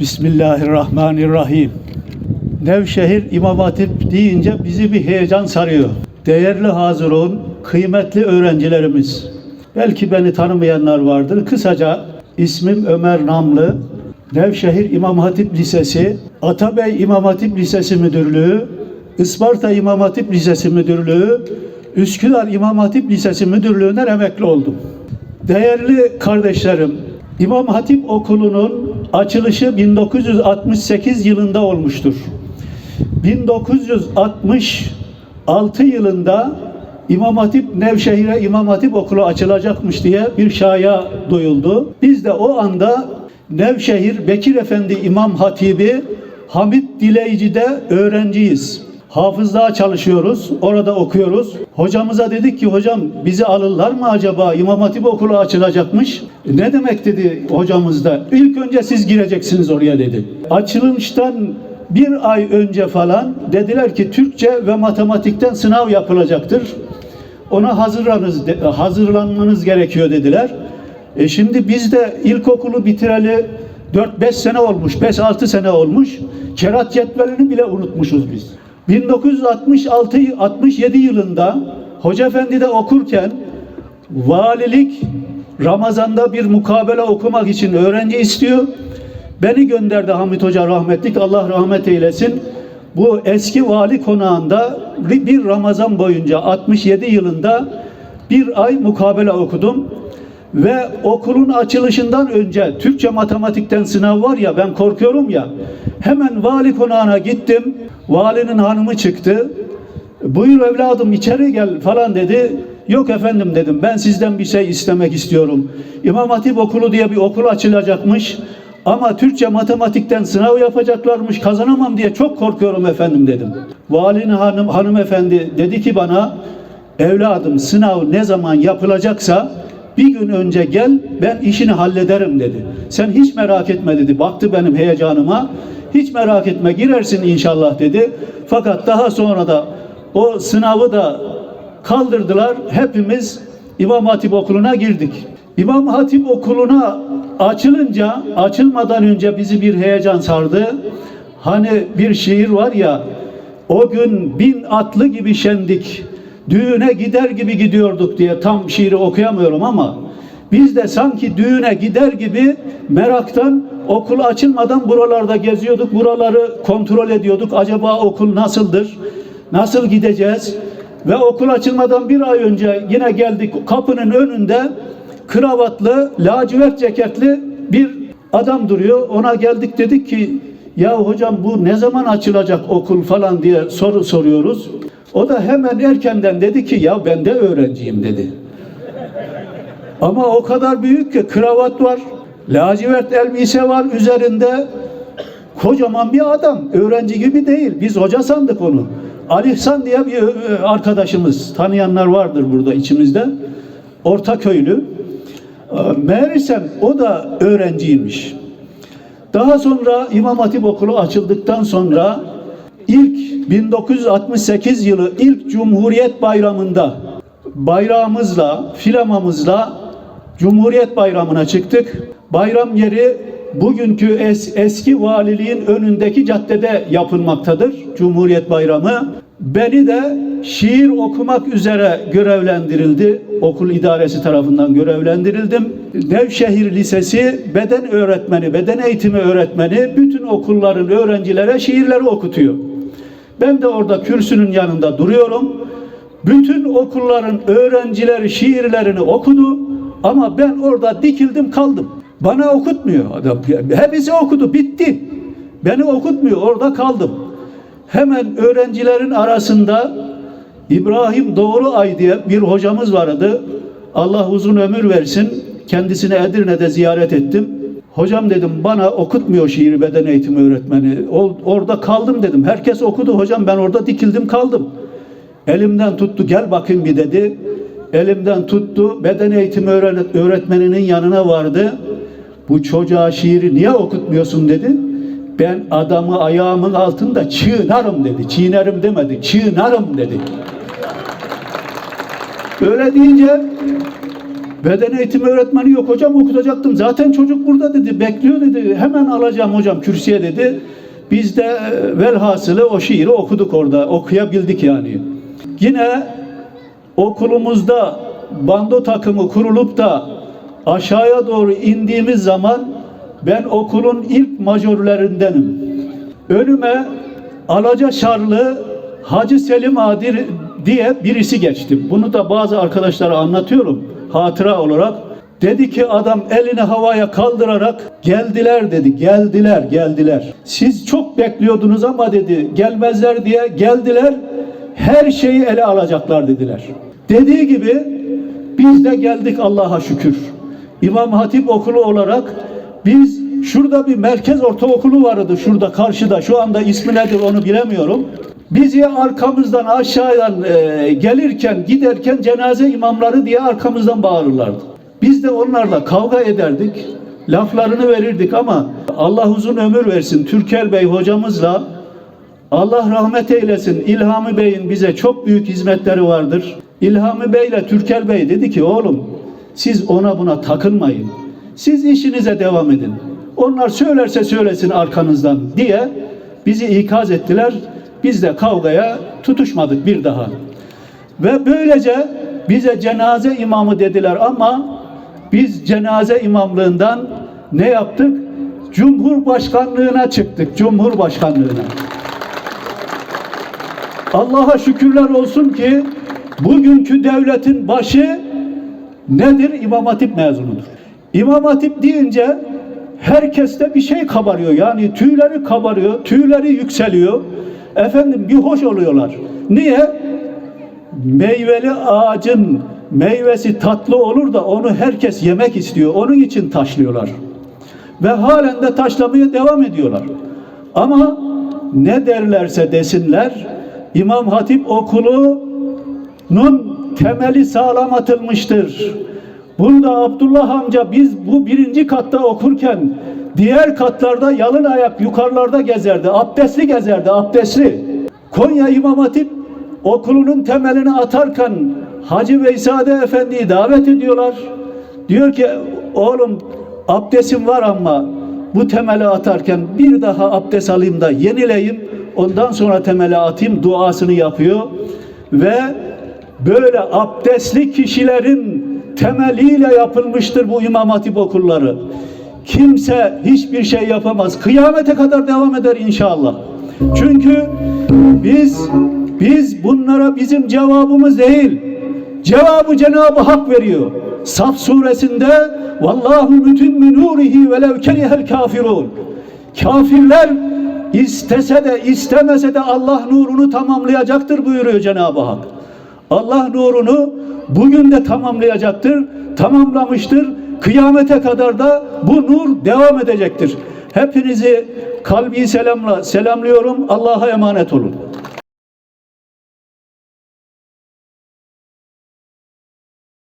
Bismillahirrahmanirrahim. Nevşehir İmam Hatip deyince bizi bir heyecan sarıyor. Değerli hazırun, kıymetli öğrencilerimiz. Belki beni tanımayanlar vardır. Kısaca ismim Ömer Namlı. Nevşehir İmam Hatip Lisesi, Atabey İmam Hatip Lisesi Müdürlüğü, Isparta İmam Hatip Lisesi Müdürlüğü, Üsküdar İmam Hatip Lisesi Müdürlüğü'nden emekli oldum. Değerli kardeşlerim, İmam Hatip Okulu'nun açılışı 1968 yılında olmuştur. 1966 yılında İmam Hatip Nevşehir'e İmam Hatip Okulu açılacakmış diye bir şaya duyuldu. Biz de o anda Nevşehir Bekir Efendi İmam Hatibi Hamit Dileyici'de öğrenciyiz. Hafızlığa çalışıyoruz, orada okuyoruz. Hocamıza dedik ki hocam bizi alırlar mı acaba? İmam Hatip okulu açılacakmış. Ne demek dedi hocamız da. İlk önce siz gireceksiniz oraya dedi. Açılıştan bir ay önce falan dediler ki Türkçe ve matematikten sınav yapılacaktır. Ona hazırlanız, hazırlanmanız gerekiyor dediler. E şimdi biz de ilkokulu bitireli 4-5 sene olmuş, 5-6 sene olmuş. Kerat cetvelini bile unutmuşuz biz. 1966-67 yılında Hoca Efendi'de okurken valilik Ramazan'da bir mukabele okumak için öğrenci istiyor. Beni gönderdi Hamit Hoca rahmetlik Allah rahmet eylesin. Bu eski vali konağında bir Ramazan boyunca 67 yılında bir ay mukabele okudum. Ve okulun açılışından önce Türkçe matematikten sınav var ya ben korkuyorum ya. Hemen vali konağına gittim. Valinin hanımı çıktı. Buyur evladım içeri gel falan dedi. Yok efendim dedim ben sizden bir şey istemek istiyorum. İmam Hatip okulu diye bir okul açılacakmış. Ama Türkçe matematikten sınav yapacaklarmış kazanamam diye çok korkuyorum efendim dedim. Valinin hanım hanımefendi dedi ki bana evladım sınav ne zaman yapılacaksa bir gün önce gel ben işini hallederim dedi. Sen hiç merak etme dedi. Baktı benim heyecanıma. Hiç merak etme girersin inşallah dedi. Fakat daha sonra da o sınavı da kaldırdılar. Hepimiz İmam Hatip Okulu'na girdik. İmam Hatip Okulu'na açılınca, açılmadan önce bizi bir heyecan sardı. Hani bir şiir var ya, o gün bin atlı gibi şendik, düğüne gider gibi gidiyorduk diye tam şiiri okuyamıyorum ama biz de sanki düğüne gider gibi meraktan okul açılmadan buralarda geziyorduk. Buraları kontrol ediyorduk. Acaba okul nasıldır? Nasıl gideceğiz? Ve okul açılmadan bir ay önce yine geldik kapının önünde kravatlı, lacivert ceketli bir adam duruyor. Ona geldik dedik ki ya hocam bu ne zaman açılacak okul falan diye soru soruyoruz. O da hemen erkenden dedi ki ya ben de öğrenciyim dedi. Ama o kadar büyük ki kravat var, lacivert elbise var üzerinde. Kocaman bir adam, öğrenci gibi değil. Biz hoca sandık onu. Ali İhsan diye bir e, arkadaşımız, tanıyanlar vardır burada içimizde. Orta köylü. E, Meğersem o da öğrenciymiş. Daha sonra İmam Hatip Okulu açıldıktan sonra ilk 1968 yılı ilk Cumhuriyet Bayramı'nda bayrağımızla, filamamızla Cumhuriyet Bayramı'na çıktık. Bayram yeri bugünkü es, eski valiliğin önündeki caddede yapılmaktadır Cumhuriyet Bayramı. Beni de şiir okumak üzere görevlendirildi. Okul idaresi tarafından görevlendirildim. Nevşehir Lisesi beden öğretmeni, beden eğitimi öğretmeni bütün okulların öğrencilere şiirleri okutuyor. Ben de orada kürsünün yanında duruyorum. Bütün okulların öğrencileri şiirlerini okudu ama ben orada dikildim kaldım. Bana okutmuyor adam. Hepsi okudu bitti. Beni okutmuyor orada kaldım. Hemen öğrencilerin arasında İbrahim Doğru Ay diye bir hocamız vardı. Allah uzun ömür versin. Kendisini Edirne'de ziyaret ettim. Hocam dedim bana okutmuyor şiiri beden eğitimi öğretmeni. Orada kaldım dedim. Herkes okudu hocam ben orada dikildim kaldım. Elimden tuttu gel bakayım bir dedi. Elimden tuttu beden eğitimi öğret- öğretmeninin yanına vardı. Bu çocuğa şiiri niye okutmuyorsun dedi. Ben adamı ayağımın altında çiğnarım dedi. Çiğnerim demedi. Çiğnarım dedi. Öyle deyince Beden eğitimi öğretmeni yok hocam okutacaktım. Zaten çocuk burada dedi. Bekliyor dedi. Hemen alacağım hocam kürsüye dedi. Biz de e, velhasılı o şiiri okuduk orada. Okuyabildik yani. Yine okulumuzda bando takımı kurulup da aşağıya doğru indiğimiz zaman ben okulun ilk majörlerindenim. Önüme Alaca Şarlı Hacı Selim Adir diye birisi geçti. Bunu da bazı arkadaşlara anlatıyorum hatıra olarak. Dedi ki adam elini havaya kaldırarak geldiler dedi. Geldiler, geldiler. Siz çok bekliyordunuz ama dedi gelmezler diye geldiler. Her şeyi ele alacaklar dediler. Dediği gibi biz de geldik Allah'a şükür. İmam Hatip okulu olarak biz şurada bir merkez ortaokulu vardı şurada karşıda. Şu anda ismi nedir onu bilemiyorum. Bizi arkamızdan aşağıdan e, gelirken giderken cenaze imamları diye arkamızdan bağırırlardı. Biz de onlarla kavga ederdik. Laflarını verirdik ama Allah uzun ömür versin. Türkel Bey hocamızla Allah rahmet eylesin. İlhami Bey'in bize çok büyük hizmetleri vardır. İlhami Bey ile Türkel Bey dedi ki oğlum siz ona buna takılmayın. Siz işinize devam edin. Onlar söylerse söylesin arkanızdan diye bizi ikaz ettiler. Biz de kavgaya tutuşmadık bir daha. Ve böylece bize cenaze imamı dediler ama biz cenaze imamlığından ne yaptık? Cumhurbaşkanlığına çıktık. Cumhurbaşkanlığına. Allah'a şükürler olsun ki bugünkü devletin başı nedir? İmam Hatip mezunudur. İmam Hatip deyince herkeste bir şey kabarıyor. Yani tüyleri kabarıyor, tüyleri yükseliyor. Efendim bir hoş oluyorlar. Niye? Meyveli ağacın meyvesi tatlı olur da onu herkes yemek istiyor. Onun için taşlıyorlar. Ve halen de taşlamaya devam ediyorlar. Ama ne derlerse desinler İmam Hatip okulunun temeli sağlam atılmıştır. Burada Abdullah amca biz bu birinci katta okurken diğer katlarda yalın ayak yukarılarda gezerdi. Abdestli gezerdi, abdestli. Konya İmam Hatip okulunun temelini atarken Hacı Veysade Efendi'yi davet ediyorlar. Diyor ki oğlum abdestim var ama bu temeli atarken bir daha abdest alayım da yenileyim. Ondan sonra temeli atayım duasını yapıyor. Ve böyle abdestli kişilerin temeliyle yapılmıştır bu İmam Hatip okulları. Kimse hiçbir şey yapamaz. Kıyamete kadar devam eder inşallah. Çünkü biz biz bunlara bizim cevabımız değil. Cevabı Cenab-ı Hak veriyor. Saf suresinde vallahu mütün nurihi velev kerihel kafirun. Kafirler istese de istemese de Allah nurunu tamamlayacaktır buyuruyor Cenab-ı Hak. Allah nurunu bugün de tamamlayacaktır, tamamlamıştır. Kıyamete kadar da bu nur devam edecektir. Hepinizi kalbi selamla selamlıyorum. Allah'a emanet olun.